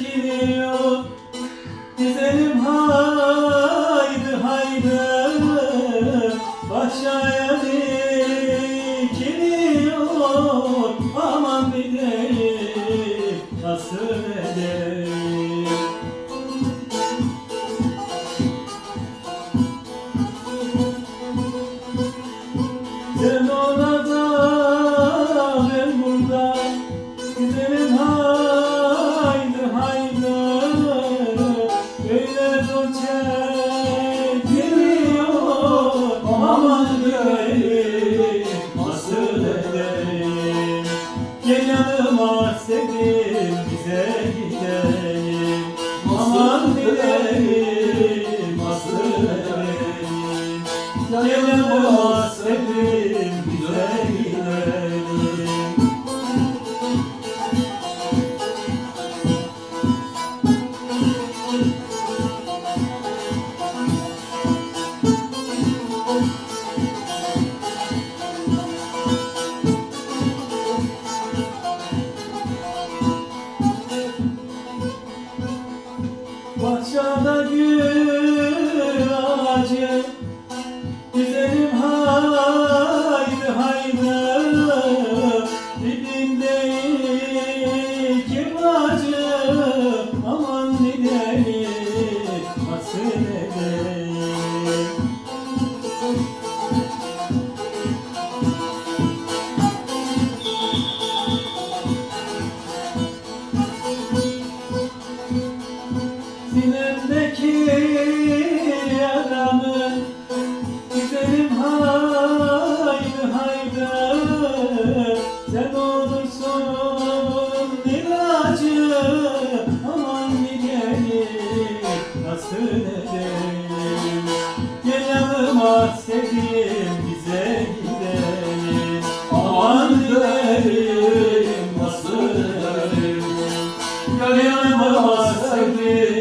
gidiyor Güzelim haydi haydi. Başaya dikiliyor Aman bileyim nasıl edeyim Sen ona bize gidelim Aman edelim Gel yanıma Bahçede gül ağacı süreceğim Gel yanıma sevgilim bize gidelim Aman dilerim nasıl dilerim Gel yanıma sevgilim